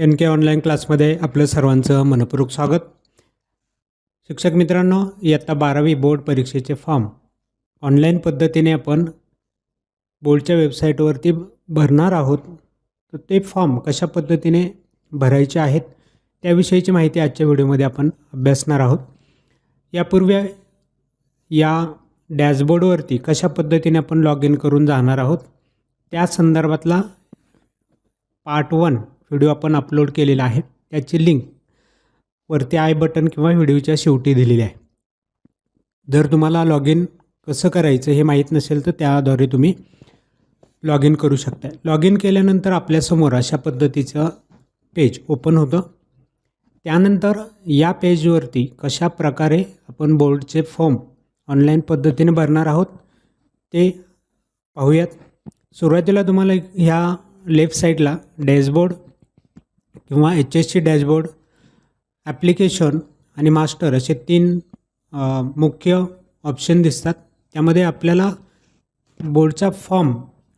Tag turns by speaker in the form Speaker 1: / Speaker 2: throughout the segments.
Speaker 1: N के online क्लासमध्ये आपलं सर्वांचं मनपूर्वक स्वागत. शिक्षक मित्रांनो इयत्ता बारावी बोर्ड परीक्षेचे फॉर्म ऑनलाईन पद्धतीने आपण बोर्डच्या वेबसाईटवरती भरणार आहोत. तर ते फॉर्म कशा पद्धतीने भरायचे आहेत त्याविषयीची माहिती आजच्या व्हिडिओमध्ये आपण अभ्यासणार आहोत. यापूर्वी या डॅशबोर्डवरती कशा पद्धतीने आपण लॉग इन करून जाणार आहोत त्या संदर्भातला पार्ट वन व्हिडिओ आपण अपलोड केलेला आहे. त्याची लिंक वरती आय बटन किंवा व्हिडिओच्या शेवटी दिलेली आहे. जर तुम्हाला लॉग इन कसं करायचं हे माहीत नसेल तर त्याद्वारे तुम्ही लॉग इन करू शकता. लॉग इन केल्यानंतर आपल्यासमोर अशा पद्धतीचं पेज ओपन होतं. त्यानंतर या पेजवरती कशा प्रकारे आपण बोर्डचे फॉर्म ऑनलाईन पद्धतीने भरणार आहोत ते पाहूयात. सुरुवातीला तुम्हाला ह्या लेफ्ट साईडला डॅशबोर्ड किंवा H S C dashboard application आणि मास्टर असे तीन मुख्य ऑप्शन दिसतात. त्यामध्ये आपल्याला बोर्डचा फॉर्म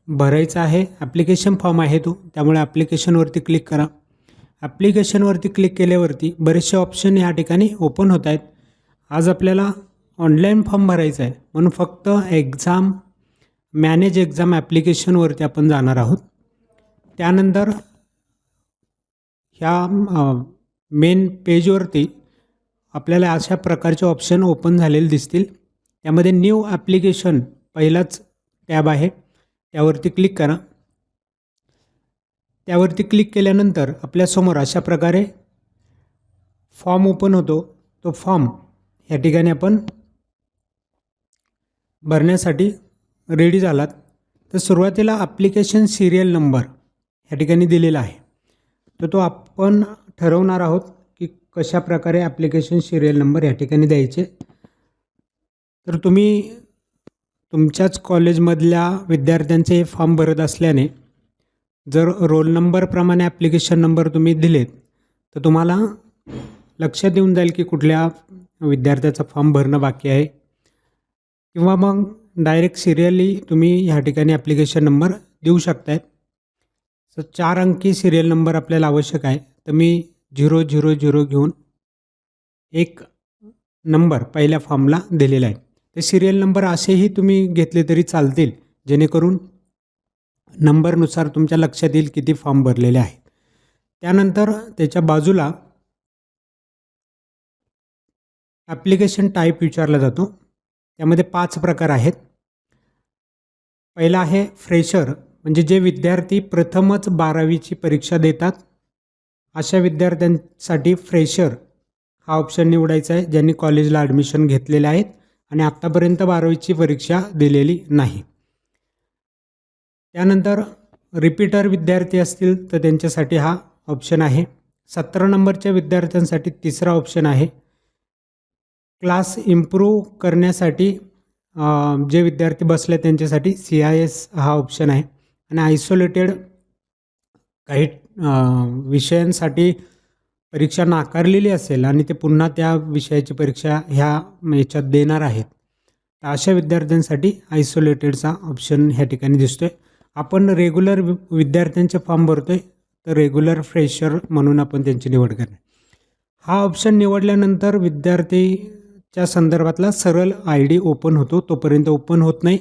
Speaker 1: भरायचा आहे. ॲप्लिकेशन फॉर्म आहे तो. त्यामुळे ॲप्लिकेशनवरती क्लिक करा. ॲप्लिकेशनवरती क्लिक केल्यावरती बरेचसे ऑप्शन या ठिकाणी ओपन होत आहेत. आज आपल्याला ऑनलाईन फॉर्म भरायचा आहे. म्हणून फक्त एक्झाम मॅनेज एक्झाम ॲप्लिकेशनवरती आपण जाणार आहोत. त्यानंतर ह्या मेन पेजवरती आपल्याला अशा प्रकारचे ऑप्शन ओपन झालेले दिसतील. त्यामध्ये न्यू ॲप्लिकेशन पहिलाच टॅब आहे. त्यावरती क्लिक करा. त्यावरती क्लिक केल्यानंतर आपल्यासमोर अशा प्रकारे फॉर्म ओपन होतो. तो फॉर्म या ठिकाणी आपण भरण्यासाठी रेडी झालात. तर सुरुवातीला ॲप्लिकेशन सिरियल नंबर ह्या ठिकाणी दिलेला आहे. तर तो आपण ठरवणार आहोत की कशा प्रकारे ॲप्लिकेशन सिरियल नंबर या ठिकाणी द्यायचे. तर तुम्ही तुमच्याच कॉलेजमधल्या विद्यार्थ्यांचे हे फॉर्म भरत असल्याने जर रोल नंबरप्रमाणे ॲप्लिकेशन नंबर तुम्ही दिलेत तर तुम्हाला लक्षात येऊन जाईल की कुठल्या विद्यार्थ्याचा फॉर्म भरणं बाकी आहे. किंवा मग डायरेक्ट सिरियली तुम्ही ह्या ठिकाणी ॲप्लिकेशन नंबर देऊ शकतायत. तर चार अंकी सिरियल नंबर आपल्याला आवश्यक आहे. तर मी झिरो झिरो झिरो घेऊन एक नंबर पहिल्या फॉर्मला दिलेला आहे. ते सिरियल नंबर असेही तुम्ही घेतले तरी चालतील. जेणेकरून नंबरनुसार तुमच्या लक्षात येईल किती फॉर्म भरलेले आहेत. त्यानंतर त्याच्या बाजूला ॲप्लिकेशन टाईप विचारला जातो. त्यामध्ये पाच प्रकार आहेत. पहिला आहे फ्रेशर म्हणजे जे विद्यार्थी प्रथमच बारावीची परीक्षा देतात अशा विद्यार्थ्यांसाठी फ्रेशर हा ऑप्शन निवडायचा आहे ज्यांनी कॉलेजला ॲडमिशन घेतलेले आहेत आणि आत्तापर्यंत बारावीची परीक्षा दिलेली नाही. त्यानंतर रिपीटर विद्यार्थी असतील तर त्यांच्यासाठी हा ऑप्शन आहे. सतरा नंबरच्या विद्यार्थ्यांसाठी तिसरा ऑप्शन आहे. क्लास इम्प्रूव्ह करण्यासाठी जे विद्यार्थी बसले त्यांच्यासाठी सी आय एस हा ऑप्शन आहे. आणि आयसोलेटेड काही विषयांसाठी परीक्षा नाकारलेली असेल आणि ते पुन्हा त्या विषयाची परीक्षा ह्या याच्यात देणार आहेत तर अशा विद्यार्थ्यांसाठी आयसोलेटेडचा ऑप्शन ह्या ठिकाणी दिसतोय. आपण रेग्युलर वि- विद्यार्थ्यांचे फॉर्म भरतोय तर रेग्युलर फ्रेशर म्हणून आपण त्यांची निवड करणे हा ऑप्शन निवडल्यानंतर विद्यार्थीच्या संदर्भातला सरळ आय डी ओपन होतो तोपर्यंत ओपन होत नाही.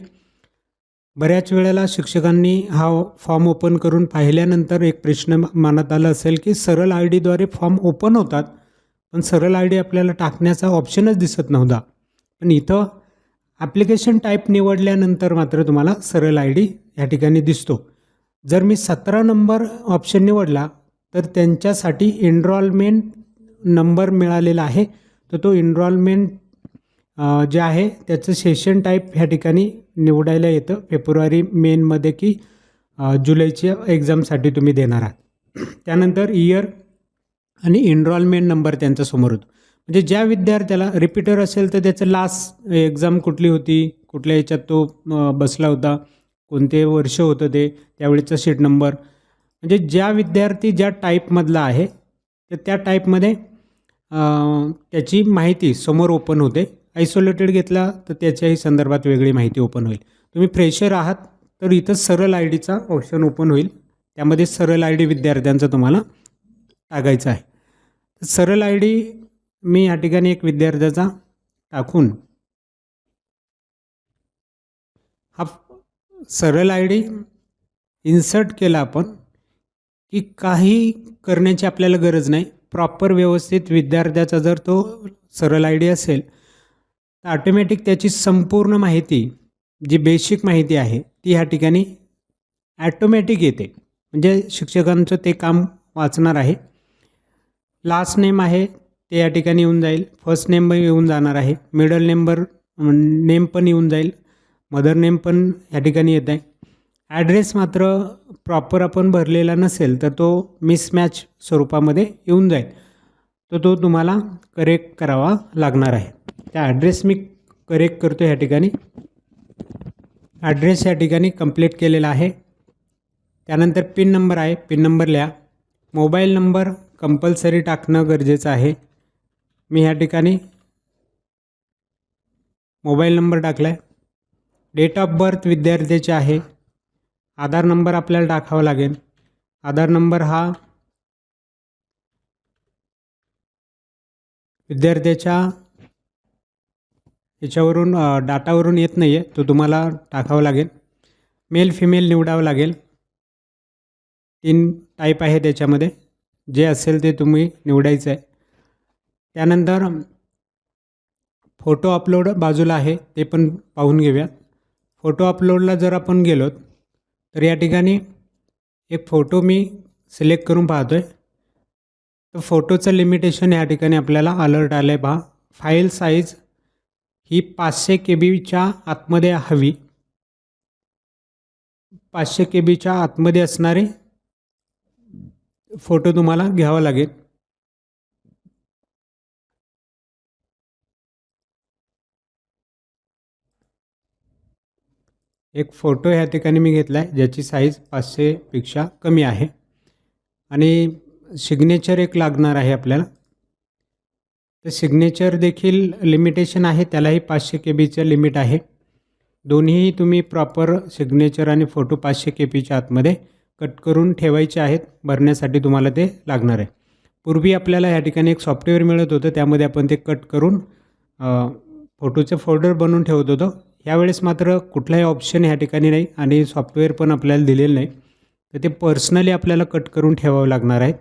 Speaker 1: बऱ्याच वेळेला शिक्षकांनी हा फॉर्म ओपन करून पाहिल्यानंतर एक प्रश्न मनात आला असेल की सरळ आय डीद्वारे फॉर्म ओपन होतात पण सरळ आय डी आपल्याला टाकण्याचा ऑप्शनच दिसत नव्हता. पण इथं ॲप्लिकेशन टाईप निवडल्यानंतर मात्र तुम्हाला सरळ आय डी या ठिकाणी दिसतो. जर मी सतरा नंबर ऑप्शन निवडला तर त्यांच्यासाठी एनरॉलमेंट नंबर मिळालेला आहे. तर तो एनरॉलमेंट जे आहे त्याचं सेशन टाईप ह्या ठिकाणी निवडायला येतं. फेब्रुवारी मेनमध्ये की जुलैच्या एक्झामसाठी तुम्ही देणार आहात. त्यानंतर इयर आणि इनरॉलमेंट नंबर त्यांचा समोर होतो. म्हणजे ज्या विद्यार्थ्याला रिपीटर असेल तर त्याचं लास्ट एक्झाम कुठली होती कुठल्या याच्यात तो बसला होता कोणते वर्ष होतं ते त्यावेळेचा सीट नंबर म्हणजे ज्या विद्यार्थी ज्या टाईपमधला आहे तर त्या टाईपमध्ये त्याची माहिती समोर ओपन होते. आयसोलेटेड घेतला तर त्याच्याही संदर्भात वेगळी माहिती ओपन होईल. तुम्ही फ्रेशर आहात तर इथं सरळ आय डीचा ऑप्शन ओपन होईल. त्यामध्ये सरळ आय डी विद्यार्थ्यांचा तुम्हाला टाकायचा आहे. सरळ आय डी मी या ठिकाणी एक विद्यार्थ्याचा टाकून हा सरळ आय डी इन्सर्ट केला आपण की काही करण्याची आपल्याला गरज नाही. प्रॉपर व्यवस्थित विद्यार्थ्याचा जर तो सरळ आय डी असेल तर ऑटोमॅटिक त्याची संपूर्ण माहिती जी बेसिक माहिती आहे ती ह्या ठिकाणी ॲटोमॅटिक येते. म्हणजे शिक्षकांचं ते काम वाचणार आहे. लास्ट नेम आहे ते या ठिकाणी येऊन जाईल. फर्स्ट नेम येऊन जाणार आहे. मिडल नेंबर नेम पण येऊन जाईल. मदर नेम पण या ठिकाणी येत आहे. ॲड्रेस मात्र प्रॉपर आपण भरलेला नसेल तर तो मिसमॅच स्वरूपामध्ये येऊन जाईल. तर तो तुम्हाला करेक्ट करावा लागणार आहे. त्या ॲड्रेस मी करेक्ट करतो या ठिकाणी. ॲड्रेस या ठिकाणी कंप्लीट केलेला आहे. त्यानंतर पिन नंबर आहे. पिन नंबर लिहा. मोबाईल नंबर कंपल्सरी टाकणं गरजेचं आहे. मी ह्या ठिकाणी मोबाईल नंबर टाकला आहे डेट ऑफ बर्थ विद्यार्थ्याचे आहे. आधार नंबर आपल्याला टाकावा लागेल. आधार नंबर हा विद्यार्थ्याच्या याच्यावरून डाटावरून येत नाही आहे तो तुम्हाला टाकावा लागेल. मेल फिमेल निवडावं लागेल. तीन टाईप आहे त्याच्यामध्ये जे असेल ते तुम्ही निवडायचं आहे त्यानंतर फोटो अपलोड बाजूला आहे ते पण पाहून घेऊया. फोटो अपलोडला जर आपण गेलो तर या ठिकाणी एक फोटो मी सिलेक्ट करून पाहतो आहे तर फोटोचं लिमिटेशन या ठिकाणी आपल्याला अलर्ट आलं आहे पहा. फाईल साईज ही पाचशे के बीच्या आतमध्ये हवी. पाचशे के बीच्या आतमध्ये असणारे फोटो तुम्हाला घ्यावा लागेल. एक फोटो ह्या ठिकाणी मी घेतला आहे ज्याची साईज पाचशेपेक्षा कमी आहे. आणि सिग्नेचर एक लागणार आहे आपल्याला. तर सिग्नेचर देखील लिमिटेशन आहे त्यालाही पाचशे के बीचं लिमिट आहे. दोन्हीही तुम्ही प्रॉपर सिग्नेचर आणि फोटो पाचशे के बीच्या आतमध्ये कट करून ठेवायचे आहेत भरण्यासाठी तुम्हाला ते लागणार आहे. पूर्वी आपल्याला ह्या ठिकाणी एक सॉफ्टवेअर मिळत होतं त्यामध्ये आपण ते कट करून फोटोचं फोल्डर बनवून ठेवत होतो. यावेळेस मात्र कुठलाही ऑप्शन ह्या ठिकाणी नाही आणि सॉफ्टवेअर पण आपल्याला दिलेलं नाही. तर ते पर्सनली आपल्याला कट करून ठेवावं लागणार आहेत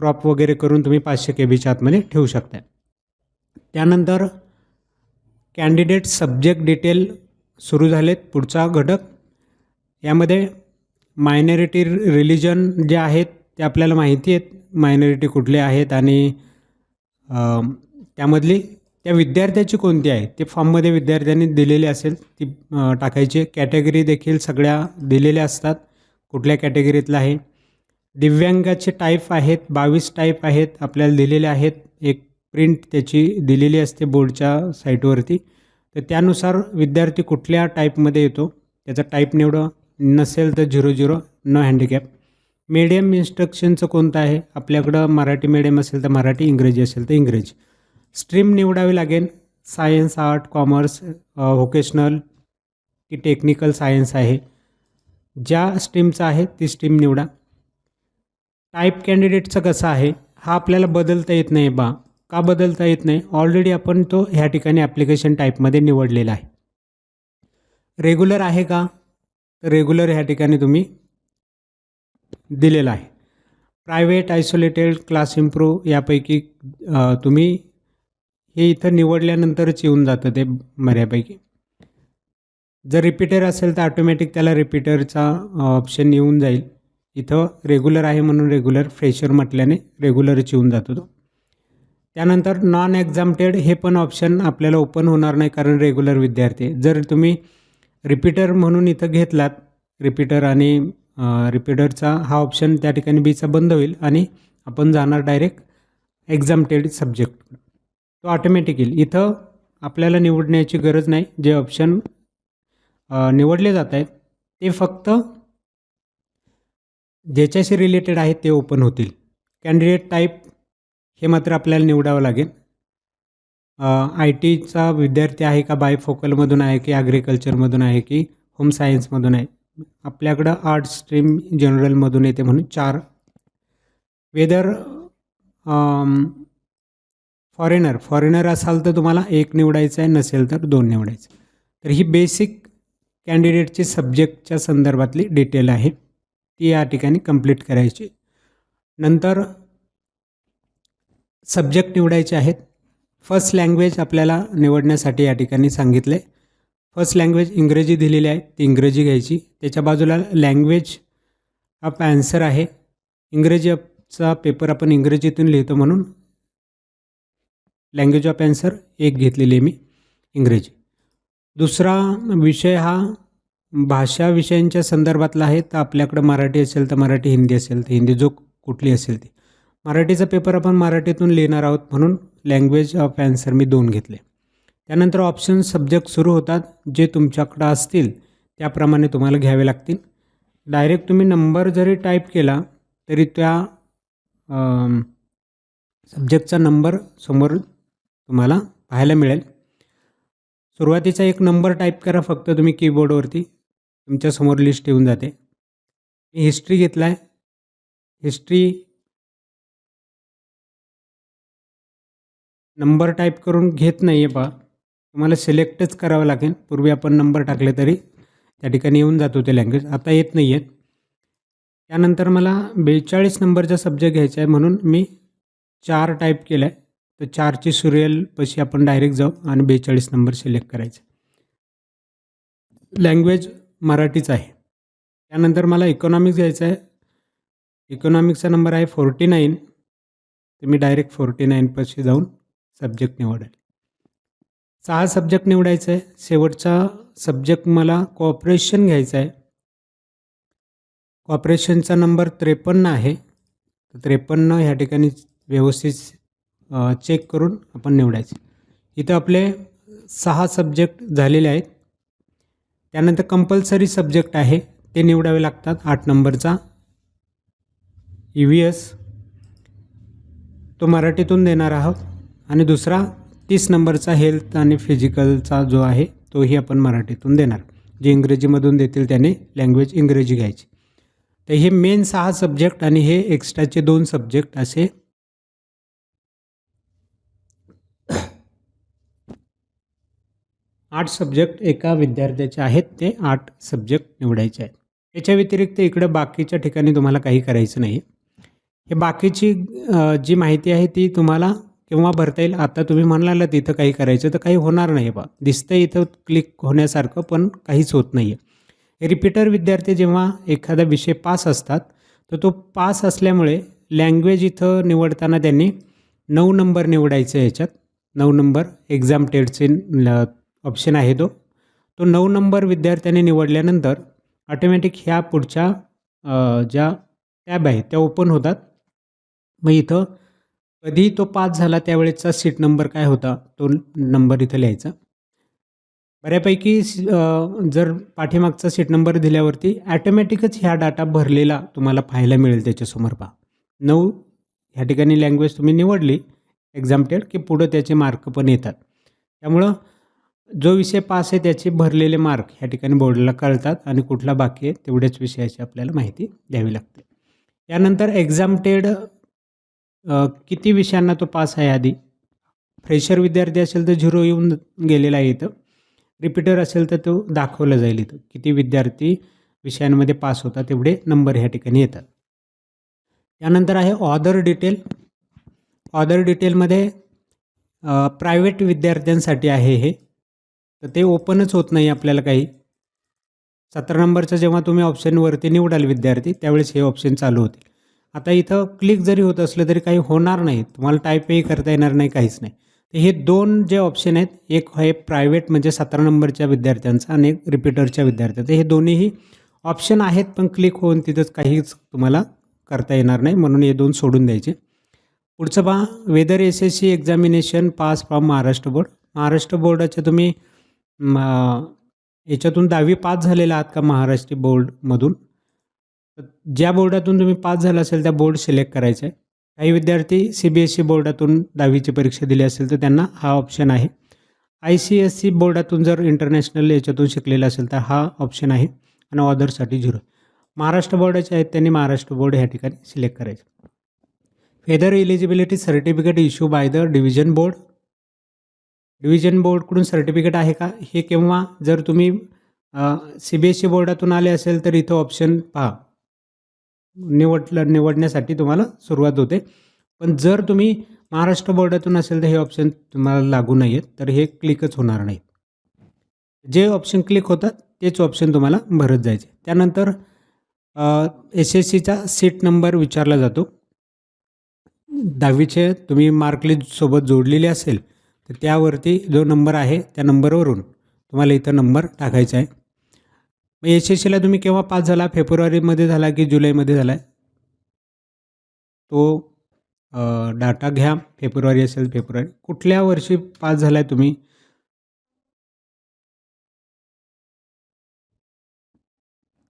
Speaker 1: क्रॉप वगैरे करून तुम्ही पाचशे के बीच्या आतमध्ये ठेवू शकता. त्यानंतर कॅन्डिडेट सब्जेक्ट डिटेल सुरू झालेत पुढचा घटक. यामध्ये मायनॉरिटी रिलिजन जे आहेत ते आपल्याला माहिती आहेत मायनॉरिटी कुठले आहेत आणि त्यामधली त्या विद्यार्थ्याची कोणती आहे ते फॉर्ममध्ये विद्यार्थ्यांनी दिलेली असेल ती टाकायची. कॅटेगरी देखील सगळ्या दिलेल्या असतात कुठल्या कॅटेगरीतला आहे. दिव्यांगाचे टाईप आहेत बावीस टाईप आहेत आपल्याला दिलेले आहेत. एक प्रिंट त्याची दिलेली असते बोर्डच्या साईटवरती तर त्यानुसार विद्यार्थी कुठल्या टाईपमध्ये येतो? त्याचा टाईप निवडा. नसेल तर zero zero no handicap medium इन्स्ट्रक्शनचं कोणतं आहे? आपल्याकडं मराठी मीडियम असेल तर मराठी इंग्रजी असेल तर इंग्रजी. स्ट्रीम निवडावी लागेल. सायन्स आर्ट कॉमर्स व्होकेशनल की टेक्निकल सायन्स आहे. ज्या स्ट्रीमचं आहे ती स्ट्रीम निवडा. टाईप कॅन्डिडेटचं कसं आहे हा आपल्याला बदलता येत नाही बा. का बदलता येत नाही? ऑलरेडी आपण तो ह्या ठिकाणी ॲप्लिकेशन टाईपमध्ये निवडलेला आहे. रेग्युलर आहे का? तर रेग्युलर ह्या ठिकाणी तुम्ही दिलेला आहे. प्रायव्हेट आयसोलेटेड क्लास इम्प्रूव यापैकी तुम्ही हे इथं निवडल्यानंतरच येऊन जातं ते बऱ्यापैकी. जर रिपीटर असेल तर ऑटोमॅटिक त्याला रिपीटरचा ऑप्शन येऊन जाईल. इथं रेग्युलर आहे म्हणून रेग्युलर फ्रेशर म्हटल्याने रेग्युलरच येऊन जातो तो. त्यानंतर नॉन एक्झामटेड हे पण ऑप्शन आपल्याला ओपन होणार नाही कारण रेग्युलर विद्यार्थी जर तुम्ही रिपीटर म्हणून इथं घेतलात रिपीटर आणि रिपीटरचा हा ऑप्शन त्या ठिकाणी बीचा बंद होईल आणि आपण जाणार डायरेक्ट एक्झामटेड सब्जेक्ट तो ऑटोमॅटिक येईल. इथं आपल्याला निवडण्याची गरज नाही. जे ऑप्शन निवडले जात आहेत ते फक्त ज्याच्याशी रिलेटेड आहेत ते ओपन होतील. कॅन्डिडेट टाईप हे मात्र आपल्याला निवडावं लागेल. आय टीचा विद्यार्थी आहे का बायफोकलमधून आहे की ॲग्रिकल्चरमधून आहे की होम सायन्समधून आहे? आपल्याकडं आर्ट स्ट्रीम जनरलमधून येते म्हणून चार. वेदर फॉरेनर फॉरेनर असाल तर तुम्हाला एक निवडायचं आहे नसेल तर दोन निवडायचं तर ही बेसिक कॅन्डिडेटची सब्जेक्टच्या संदर्भातली डिटेल आहे. ती या ठिकाणी कंप्लीट करायची. नंतर सब्जेक्ट निवडायचे आहेत. फर्स्ट लँग्वेज आपल्याला निवडण्यासाठी या ठिकाणी सांगितलं. आहे फर्स्ट लँग्वेज इंग्रजी दिलेली आहे. ती इंग्रजी घ्यायची. त्याच्या बाजूला लँग्वेज आप ॲन्सर आहे. इंग्रजीचा पेपर आपण इंग्रजीतून लिहितो म्हणून लँग्वेज ऑफ ॲन्सर एक घेतलेली आहे मी इंग्रजी. दुसरा विषय हा भाषा विषयांच्या संदर्भातला आहे तर आपल्याकडं मराठी असेल तर मराठी हिंदी असेल तर हिंदी जो कुठली असेल ती. मराठीचा पेपर आपण मराठीतून लिहिणार आहोत म्हणून लँग्वेज ऑफ ॲन्सर मी दोन घेतले. त्यानंतर ऑप्शन सब्जेक्ट सुरू होतात जे तुमच्याकडं असतील त्याप्रमाणे तुम्हाला घ्यावे लागतील. डायरेक्ट तुम्ही नंबर जरी टाईप केला तरी त्या सब्जेक्टचा नंबर समोर तुम्हाला पाहायला मिळेल. सुरुवातीचा एक नंबर टाईप करा फक्त तुम्ही कीबोर्डवरती तुमच्यासमोर लिस्ट येऊन जाते. मी हिस्ट्री घेतला आहे हिस्ट्री नंबर टाईप करून घेत नाही आहे पहा तुम्हाला सिलेक्टच करावं लागेल. पूर्वी आपण नंबर टाकले तरी त्या ठिकाणी येऊन जातो ते लँग्वेज आता येत नाही आहेत त्यानंतर मला बेचाळीस नंबरचा सब्जेक्ट घ्यायचा आहे म्हणून मी चार टाईप केलं आहे तर चारची सिरियल पशी आपण डायरेक्ट जाऊ आणि बेचाळीस नंबर सिलेक्ट करायचं. लँग्वेज मराठीच आहे. त्यानंतर मला इकॉनॉमिक्स घ्यायचं आहे. इकॉनॉमिक्सचा नंबर आहे फोर्टी नाईन तर मी डायरेक्ट फोर्टी नाईनपाशी जाऊन सब्जेक्ट निवडेल. सहा सब्जेक्ट निवडायचं आहे शेवटचा सब्जेक्ट मला कॉपरेशन घ्यायचा आहे. कॉपरेशनचा नंबर त्रेपन्न आहे. तर त्रेपन्न ह्या ठिकाणी व्यवस्थित चेक करून आपण निवडायचे. इथं आपले सहा सब्जेक्ट झालेले आहेत. त्यानंतर कंपल्सरी सब्जेक्ट आहे ते निवडावे लागतात. आठ नंबरचा. ई व्ही एस तो मराठीतून देणार आहोत. आणि दुसरा तीस नंबरचा हेल्थ आणि फिजिकलचा जो आहे तोही आपण मराठीतून देणार. जे इंग्रजीमधून देतील त्याने लँग्वेज इंग्रजी घ्यायची. तर हे मेन सहा सब्जेक्ट आणि हे एक्स्ट्राचे दोन सब्जेक्ट असे आठ सब्जेक्ट एका विद्यार्थ्याचे आहेत ते आठ सब्जेक्ट निवडायचे आहेत. याच्या व्यतिरिक्त इकडं बाकीच्या ठिकाणी तुम्हाला काही करायचं नाही हे बाकीची जी माहिती आहे ती तुम्हाला केव्हा भरता येईल आता तुम्ही म्हणाला तिथं काही करायचं तर काही होणार नाही बा. दिसतं इथं क्लिक होण्यासारखं पण काहीच होत नाही आहे रिपीटर विद्यार्थी जेव्हा एखादा विषय पास असतात तर तो पास असल्यामुळे लँग्वेज इथं निवडताना त्यांनी नऊ नंबर निवडायचं याच्यात. नऊ नंबर एक्झाम टेडचे ऑप्शन आहे तो. तो नऊ नंबर विद्यार्थ्याने निवडल्यानंतर ऑटोमॅटिक ह्या पुढच्या ज्या टॅब आहेत त्या ओपन होतात. मग इथं कधी तो पास झाला त्यावेळेचा सीट नंबर काय होता तो नंबर इथं लिहायचा. बऱ्यापैकी जर पाठीमागचा सीट नंबर दिल्यावरती ॲटोमॅटिकच ह्या डाटा भरलेला तुम्हाला पाहायला मिळेल त्याच्यासमोर पहा. नऊ ह्या ठिकाणी लँग्वेज तुम्ही निवडली एक्झाम्पटेड की पुढं त्याचे मार्क पण येतात. त्यामुळं जो विषय पास आहे त्याचे भरलेले मार्क ह्या ठिकाणी बोर्डला कळतात आणि कुठला बाकी आहे तेवढ्याच विषयाची आपल्याला माहिती द्यावी लागते. यानंतर एक्झाम टेड किती विषयांना तो पास आहे आधी? फ्रेशर विद्यार्थी असेल तर झिरो येऊन गेलेला आहे इथं. रिपीटर असेल तर तो दाखवला जाईल इथं. किती विद्यार्थी विषयांमध्ये पास होतात तेवढे नंबर ह्या ठिकाणी येतात. त्यानंतर आहे ऑदर डिटेल ऑदर डिटेलमध्ये प्रायव्हेट विद्यार्थ्यांसाठी आहे हे. तर ते ओपनच होत नाही आपल्याला काही. सतरा नंबरचं जेव्हा तुम्ही ऑप्शनवरती निवडाल विद्यार्थी त्यावेळेस हे ऑप्शन चालू होतील. आता इथं क्लिक जरी होत असलं तरी काही होणार नाही. तुम्हाला टाईपही करता येणार नाही काहीच नाही. तर हे दोन जे ऑप्शन आहेत एक आहे प्रायव्हेट म्हणजे सतरा नंबरच्या विद्यार्थ्यांचा आणि एक रिपीटरच्या विद्यार्थ्यांचा. हे दोन्हीही ऑप्शन आहेत पण क्लिक होऊन तिथंच काहीच तुम्हाला करता येणार नाही. म्हणून हे दोन सोडून द्यायचे. पुढचं पहा whether S S C examination pass from Maharashtra board Maharashtra बोर्डाचे तुम्ही याच्यातून दहावी पास झालेला आहात का महाराष्ट्र बोर्डमधून ज्या बोर्डातून तुम्ही पास झाला असेल त्या बोर्ड सिलेक्ट करायचं आहे. काही विद्यार्थी सी बी एस सी बोर्डातून दहावीची परीक्षा दिली असेल तर त्यांना हा ऑप्शन आहे. आय सी एस सी बोर्डातून जर इंटरनॅशनल याच्यातून शिकलेला असेल तर हा ऑप्शन आहे आणि ऑदरसाठी झिरो. महाराष्ट्र बोर्डाचे आहेत त्यांनी महाराष्ट्र बोर्ड ह्या ठिकाणी सिलेक्ट करायचं. Whether eligibility certificate issue by the division board division बोर्डकडून certificate आहे का? हे केव्हा? जर तुम्ही सी बी एस ई बोर्डातून आले असेल तर इथं ऑप्शन पहा. निवडलं निवडण्यासाठी तुम्हाला सुरुवात होते. पण जर तुम्ही महाराष्ट्र बोर्डातून असेल तर हे ऑप्शन तुम्हाला लागू नाही आहेत तर हे क्लिकच होणार नाही. जे ऑप्शन क्लिक होतात तेच ऑप्शन तुम्हाला भरत जायचे. त्यानंतर एस एस सीचा सीट नंबर विचारला जातो. दहावीचे तुम्ही मार्कलिस्टसोबत जोडलेले असेल तर त्यावरती जो नंबर आहे त्या नंबरवरून तुम्हाला इथं नंबर टाकायचा आहे. मग एस एस सीला तुम्ही केव्हा पास झाला? फेब्रुवारीमध्ये झाला की जुलैमध्ये झाला? आहे तो डाटा घ्या. फेब्रुवारी असेल फेब्रुवारी. कुठल्या वर्षी पास झाला आहे तुम्ही?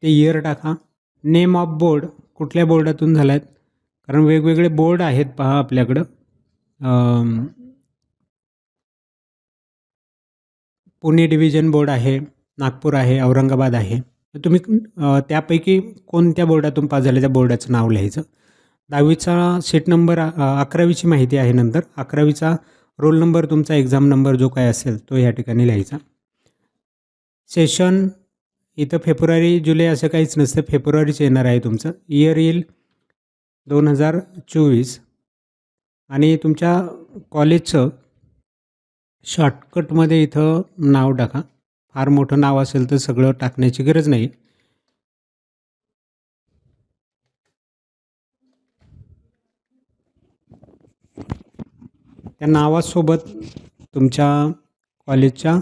Speaker 1: ते इयर टाका. नेम ऑफ बोर्ड कुठल्या बोर्डातून झाला आहेत कारण वेगवेगळे बोर्ड आहेत पहा आपल्याकडं. पुणे डिव्हिजन बोर्ड आहे नागपूर आहे औरंगाबाद आहे. तर तुम्ही त्यापैकी कोणत्या बोर्डातून पास झाले त्या बोर्डाचं नाव लिहायचं? दहावीचा सीट नंबर अकरावीची माहिती आहे नंतर. अकरावीचा रोल नंबर तुमचा एक्झाम नंबर जो काय असेल तो या ठिकाणी लिहायचा. सेशन इथं फेब्रुवारी जुलै असं काहीच नसतं. फेब्रुवारीच येणार आहे तुमचं. इयर येईल दोन हजार चोवीस. आणि तुमच्या कॉलेजचं शॉर्टकटमध्ये इथं नाव टाका. फार मोठं नाव असेल तर सगळं टाकण्याची गरज नाही. त्या नावासोबत तुमच्या कॉलेजच्या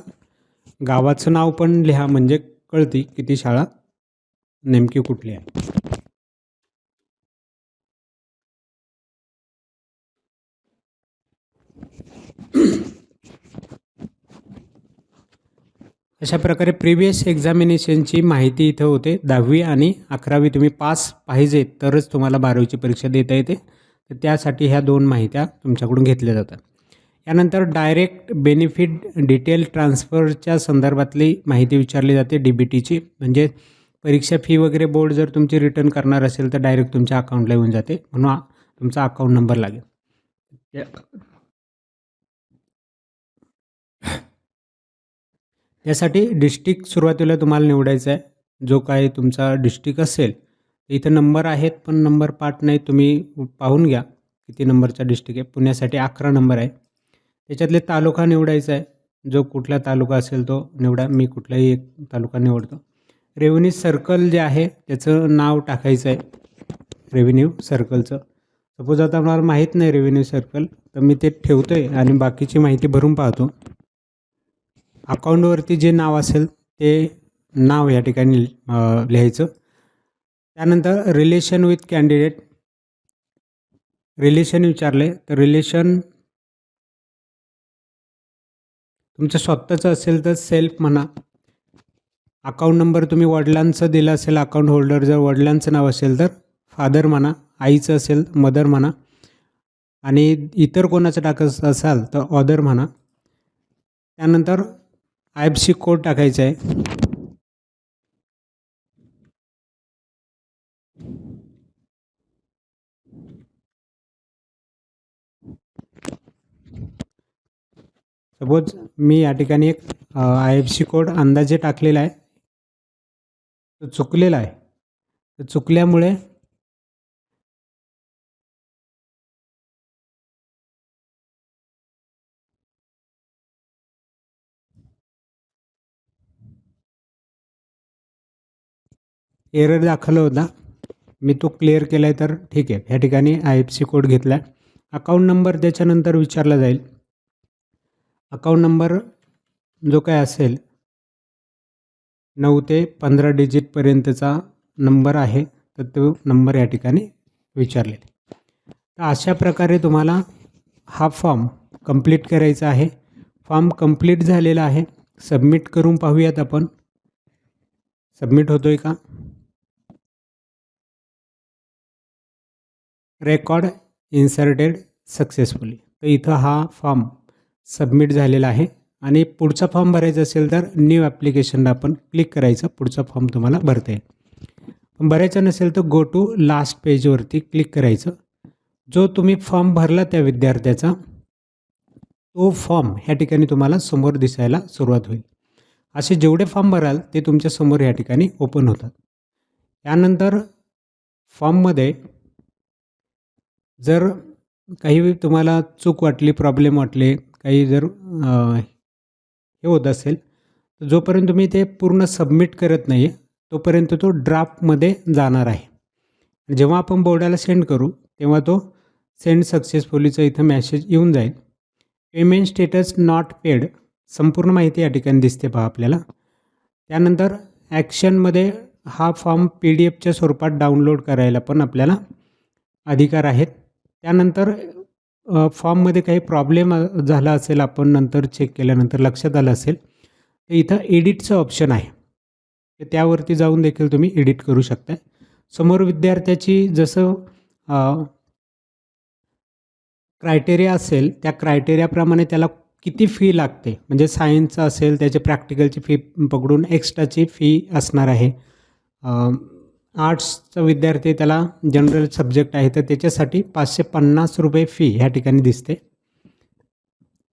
Speaker 1: गावाचं नाव पण लिहा म्हणजे कळती की ती शाळा नेमकी कुठली आहे. अशा प्रकारे प्रिव्हियस एक्झामिनेशनची माहिती इथं होते. दहावी आणि अकरावी तुम्ही पास पाहिजे तरच तुम्हाला बारावीची परीक्षा देता येते. तर त्यासाठी ह्या दोन माहित्या तुमच्याकडून घेतल्या जातात. यानंतर डायरेक्ट बेनिफिट डिटेल ट्रान्सफरच्या संदर्भातली माहिती विचारली जाते डी बी टीची म्हणजे परीक्षा फी वगैरे बोर्ड जर तुमची रिटर्न करणार असेल तर डायरेक्ट तुमच्या अकाउंटला येऊन जाते. म्हणून तुमचा अकाउंट नंबर लागेल. यासाठी डिस्ट्रिक्ट सुरुवातीला तुम्हाला निवडायचा आहे. जो काय तुमचा डिस्ट्रिक्ट असेल इथं नंबर आहेत पण नंबर पाठ नाही तुम्ही पाहून घ्या किती नंबरचा डिस्ट्रिक्ट आहे. पुण्यासाठी अकरा नंबर आहे. त्याच्यातले तालुका निवडायचा आहे. जो कुठला तालुका असेल तो निवडा. मी कुठलाही एक तालुका निवडतो. रेव्हेन्यू सर्कल जे आहे त्याचं नाव टाकायचं आहे. रेव्हेन्यू सर्कलचं सपोज आता मला माहीत नाही रेव्हेन्यू सर्कल तर मी ते ठेवतो आहे आणि बाकीची माहिती भरून पाहतो. अकाउंटवरती जे नाव असेल ते नाव या ठिकाणी लिहायचं. त्यानंतर रिलेशन विथ कॅन्डिडेट रिलेशन विचारले तर रिलेशन तुमचं स्वतःचं असेल तर सेल्फ म्हणा. अकाउंट नंबर तुम्ही वडिलांचं दिलं असेल अकाउंट होल्डर जर वडिलांचं नाव असेल तर फादर म्हणा आईचं असेल मदर म्हणा. आणि इतर कोणाचं टाकत असाल तर ऑदर म्हणा. त्यानंतर आय एफ सी कोड टाकायचा आहे. सपोज मी या ठिकाणी एक आय एफ सी कोड अंदाजे टाकलेला आहे. तो चुकलेला आहे. तर चुकल्यामुळे एरर दाखवला होता. मी तो क्लिअर केला आहे तर ठीक आहे. ह्या ठिकाणी आय एफ सी कोड घेतला आहे अकाउंट नंबर त्याच्यानंतर विचारला जाईल. अकाउंट नंबर जो काय असेल नऊ ते पंधरा डिजिटपर्यंतचा नंबर आहे. तर तो नंबर या ठिकाणी विचारलेला तर अशा प्रकारे तुम्हाला हा फॉर्म कंप्लीट करायचा आहे. फॉर्म कंप्लीट झालेला आहे. सबमिट करून पाहूयात आपण. सबमिट होतो आहे का? Record inserted successfully. तर इथं हा फॉर्म सबमिट झालेला आहे. आणि पुढचा फॉर्म भरायचा असेल तर न्यू ॲप्लिकेशनला आपण क्लिक करायचं. पुढचा फॉर्म तुम्हाला भरता येईल. पण भरायचा नसेल तर गो टू लास्ट पेजवरती क्लिक करायचं. जो तुम्ही फॉर्म भरला त्या विद्यार्थ्याचा तो फॉर्म ह्या ठिकाणी तुम्हाला समोर दिसायला सुरुवात होईल. असे जेवढे फॉर्म भराल ते तुमच्यासमोर या ठिकाणी ओपन होतात. त्यानंतर फॉर्ममध्ये जर काही तुम्हाला चूक वाटली प्रॉब्लेम वाटले काही जर हे होत असेल तर जोपर्यंत तुम्ही ते पूर्ण सबमिट करत नाही आहे तोपर्यंत तो ड्राफ्टमध्ये जाणार आहे. जेव्हा आपण बोर्डाला सेंड करू तेव्हा तो सेंड सक्सेसफुलीचा इथं मॅसेज येऊन जाईल. पेमेंट स्टेटस नॉट पेड संपूर्ण माहिती या ठिकाणी दिसते पहा आपल्याला. त्यानंतर ॲक्शनमध्ये हा फॉर्म पी डी एफच्या स्वरूपात डाउनलोड करायला पण आपल्याला अधिकार आहेत. त्यानंतर फॉर्ममध्ये काही प्रॉब्लेम झाला असेल आपण नंतर चेक केल्यानंतर लक्षात आलं असेल तर इथं एडिटचं ऑप्शन आहे. तर त्यावरती जाऊन देखील तुम्ही एडिट करू शकता समोर विद्यार्थ्याची जसं क्रायटेरिया असेल त्या क्रायटेरियाप्रमाणे त्याला किती फी लागते? म्हणजे सायन्सचं असेल त्याची प्रॅक्टिकलची फी पकडून एक्स्ट्राची फी असणार आहे. आर्ट्सचा विद्यार्थी त्याला जनरल सब्जेक्ट आहे तर त्याच्यासाठी पाचशे पन्नास रुपये फी ह्या ठिकाणी दिसते.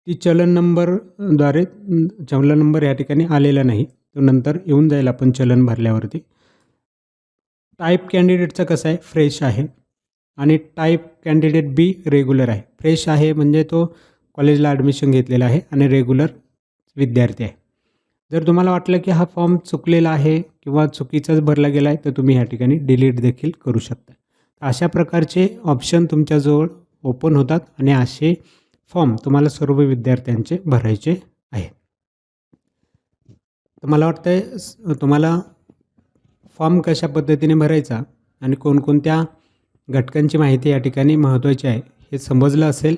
Speaker 1: ती चलन नंबरद्वारे चलन नंबर ह्या ठिकाणी आलेला नाही तो नंतर येऊन जाईल आपण चलन भरल्यावरती. टाईप कॅन्डिडेटचं कसं आहे? फ्रेश आहे. आणि टाईप कॅन्डिडेट बी रेग्युलर आहे. फ्रेश आहे म्हणजे तो कॉलेजला ॲडमिशन घेतलेला आहे आणि रेग्युलर विद्यार्थी आहे. जर तुम्हाला वाटलं की हा फॉर्म चुकलेला आहे किंवा चुकीचाच भरला गेला आहे तर तुम्ही ह्या ठिकाणी डिलीट देखील करू शकता. अशा प्रकारचे ऑप्शन तुमच्याजवळ ओपन होतात आणि असे फॉर्म तुम्हाला सर्व विद्यार्थ्यांचे भरायचे आहे तर मला वाटतं आहे तुम्हाला फॉर्म कशा पद्धतीने भरायचा आणि कोणकोणत्या घटकांची माहिती या ठिकाणी महत्त्वाची आहे हे समजलं असेल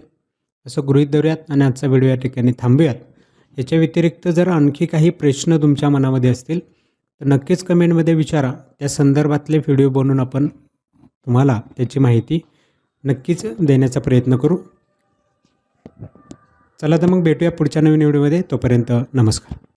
Speaker 1: असं गृहीत धरूयात आणि आजचा व्हिडिओ या ठिकाणी थांबूयात. याच्या व्यतिरिक्त जर आणखी काही प्रश्न तुमच्या मनामध्ये असतील तर नक्कीच कमेंटमध्ये विचारा. त्या संदर्भातले व्हिडिओ बनवून आपण तुम्हाला त्याची माहिती नक्कीच देण्याचा प्रयत्न करू. चला तर मग भेटूया पुढच्या नवीन व्हिडिओमध्ये. तोपर्यंत नमस्कार.